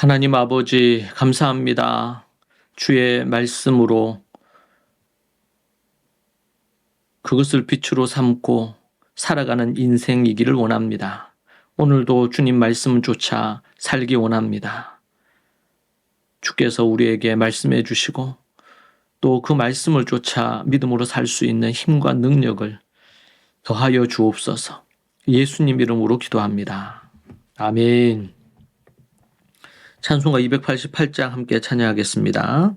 하나님 아버지, 감사합니다. 주의 말씀으로 그것을 빛으로 삼고 살아가는 인생이기를 원합니다. 오늘도 주님 말씀 쫓아 살기 원합니다. 주께서 우리에게 말씀해 주시고 또 그 말씀을 쫓아 믿음으로 살 수 있는 힘과 능력을 더하여 주옵소서. 예수님 이름으로 기도합니다. 아멘. 찬송가 288장 함께 찬양하겠습니다.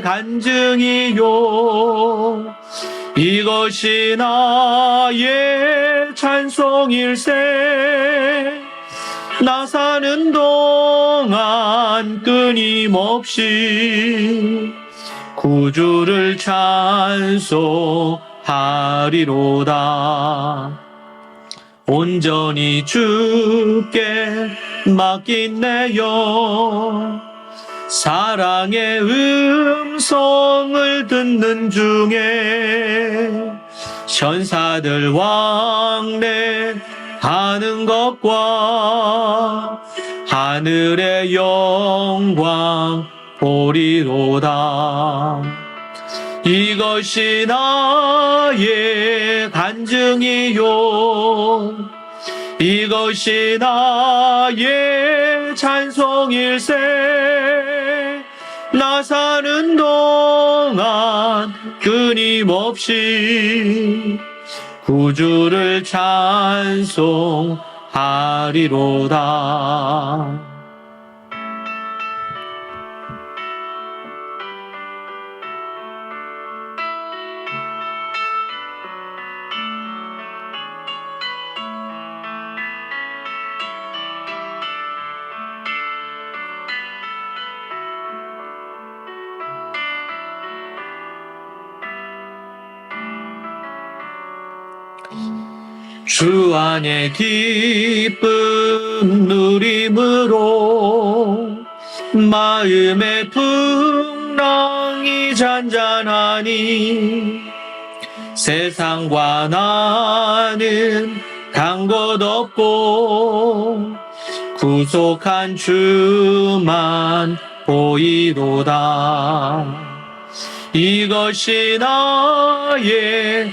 간증이요. 이것이 나의 찬송일세. 나 사는 동안 끊임없이 구주를 찬송하리로다. 온전히 주께 맡긴 내 영. 사랑의 음성을 듣는 중에 천사들 왕래 하는 것과 하늘의 영광 보리로다. 이것이 나의 간증이요. 이것이 나의 찬송일세. 나 사는 동안 끊임없이 구주를 찬송하리로다. 주 안에 기쁨 누림으로 마음의 풍랑이 잔잔하니 세상과 나는 간것 없고 구속한 주만 보이도다. 이것이 나의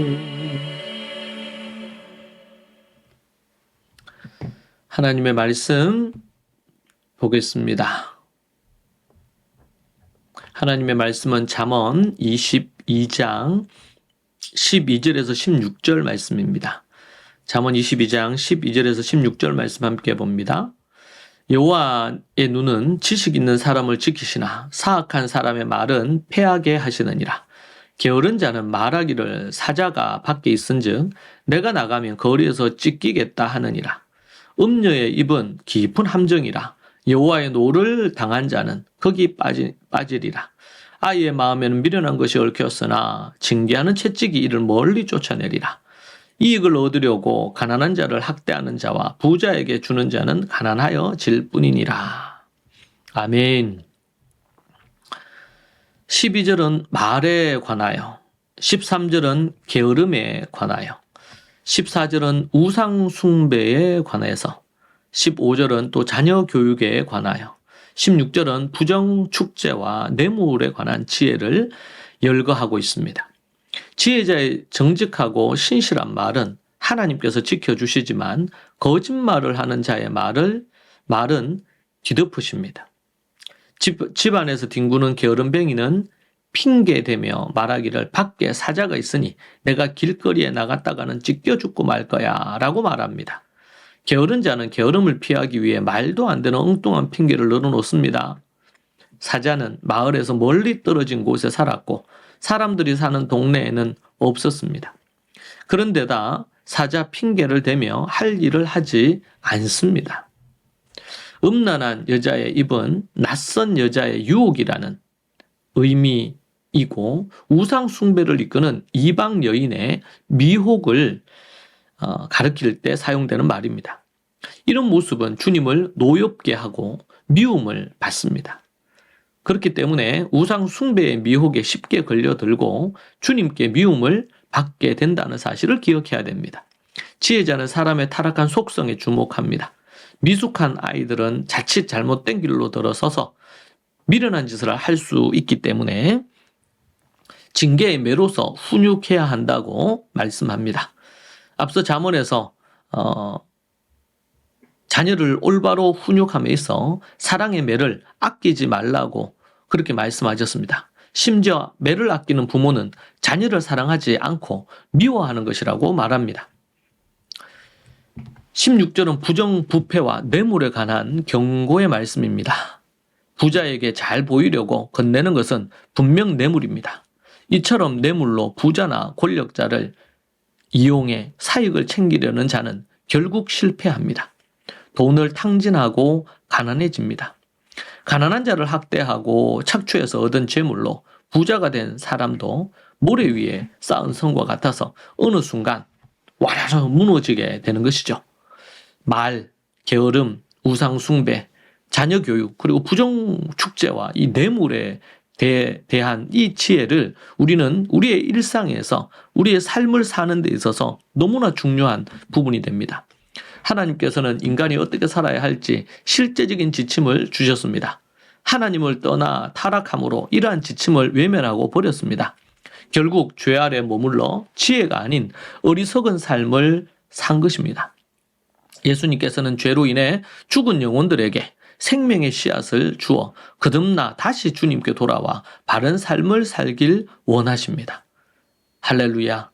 하나님의 말씀 보겠습니다. 하나님의 말씀은 잠언 22장 12절에서 16절 말씀입니다. 잠언 22장 12절에서 16절 말씀 함께 봅니다. 여호와의 눈은 지식 있는 사람을 지키시나 사악한 사람의 말은 패하게 하시느니라. 게으른 자는 말하기를 사자가 밖에 있은즉 내가 나가면 거리에서 찢기겠다 하느니라. 음녀의 입은 깊은 함정이라 여호와의 노를 당한 자는 거기 빠지, 빠지리라. 아이의 마음에는 미련한 것이 얽혔으나 징계하는 채찍이 이를 멀리 쫓아내리라. 이익을 얻으려고 가난한 자를 학대하는 자와 부자에게 주는 자는 가난하여 질 뿐이니라. 아멘. 12절은 말에 관하여, 13절은 게으름에 관하여, 14절은 우상 숭배에 관해서 15절은 또 자녀 교육에 관하여 16절은 부정 축제와 뇌물에 관한 지혜를 열거하고 있습니다. 지혜자의 정직하고 신실한 말은 하나님께서 지켜주시지만 거짓말을 하는 자의 말을 말은 뒤덮으십니다. 집, 집안에서 뒹구는 게으름뱅이는 핑계대며 말하기를 밖에 사자가 있으니 내가 길거리에 나갔다가는 찢겨 죽고 말 거야 라고 말합니다. 게으른 자는 게으름을 피하기 위해 말도 안 되는 엉뚱한 핑계를 늘어놓습니다. 사자는 마을에서 멀리 떨어진 곳에 살았고 사람들이 사는 동네에는 없었습니다. 그런데다 사자 핑계를 대며 할 일을 하지 않습니다. 음란한 여자의 입은 낯선 여자의 유혹이라는 의미 이고 우상 숭배를 이끄는 이방 여인의 미혹을 어, 가르칠 때 사용되는 말입니다. 이런 모습은 주님을 노엽게 하고 미움을 받습니다. 그렇기 때문에 우상 숭배의 미혹에 쉽게 걸려들고 주님께 미움을 받게 된다는 사실을 기억해야 됩니다. 지혜자는 사람의 타락한 속성에 주목합니다. 미숙한 아이들은 자칫 잘못된 길로 들어서서 미련한 짓을 할 수 있기 때문에 징계의 매로서 훈육해야 한다고 말씀합니다. 앞서 잠언에서 어, 자녀를 올바로 훈육함에 있어 사랑의 매를 아끼지 말라고 그렇게 말씀하셨습니다. 심지어 매를 아끼는 부모는 자녀를 사랑하지 않고 미워하는 것이라고 말합니다. 16절은 부정부패와 뇌물에 관한 경고의 말씀입니다. 부자에게 잘 보이려고 건네는 것은 분명 뇌물입니다. 이처럼 뇌물로 부자나 권력자를 이용해 사익을 챙기려는 자는 결국 실패합니다. 돈을 탕진하고 가난해집니다. 가난한 자를 학대하고 착취해서 얻은 재물로 부자가 된 사람도 모래 위에 쌓은 성과 같아서 어느 순간 와라라 무너지게 되는 것이죠. 말, 게으름, 우상숭배, 자녀 교육, 그리고 부정축제와 이 뇌물에 대, 대한 이 지혜를 우리는 우리의 일상에서 우리의 삶을 사는 데 있어서 너무나 중요한 부분이 됩니다. 하나님께서는 인간이 어떻게 살아야 할지 실제적인 지침을 주셨습니다. 하나님을 떠나 타락함으로 이러한 지침을 외면하고 버렸습니다. 결국 죄 아래 머물러 지혜가 아닌 어리석은 삶을 산 것입니다. 예수님께서는 죄로 인해 죽은 영혼들에게 생명의 씨앗을 주어 거듭나 다시 주님께 돌아와 바른 삶을 살길 원하십니다. 할렐루야.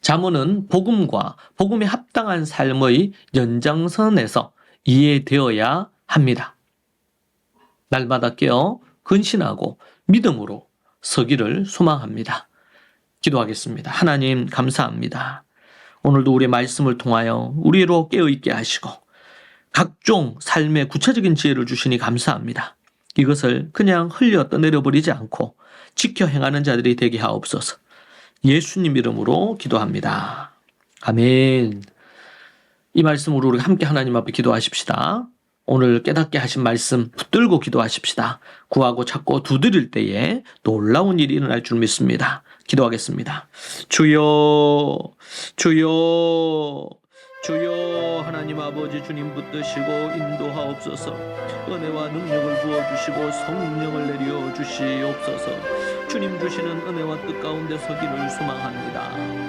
잠언은 복음과 복음에 합당한 삶의 연장선에서 이해되어야 합니다. 날마다 깨어 근신하고 믿음으로 서기를 소망합니다. 기도하겠습니다. 하나님 감사합니다. 오늘도 우리의 말씀을 통하여 우리로 깨어있게 하시고 각종 삶의 구체적인 지혜를 주시니 감사합니다. 이것을 그냥 흘려 떠내려버리지 않고 지켜 행하는 자들이 되게 하옵소서. 예수님 이름으로 기도합니다. 아멘. 이 말씀으로 우리 함께 하나님 앞에 기도하십시다. 오늘 깨닫게 하신 말씀 붙들고 기도하십시다. 구하고 찾고 두드릴 때에 놀라운 일이 일어날 줄 믿습니다. 기도하겠습니다. 주여, 주여, 주여 하나님 아버지 주님 붙드시고 인도하옵소서 은혜와 능력을 부어주시고 성령을 내려 주시옵소서 주님 주시는 은혜와 뜻 가운데 서기를 소망합니다.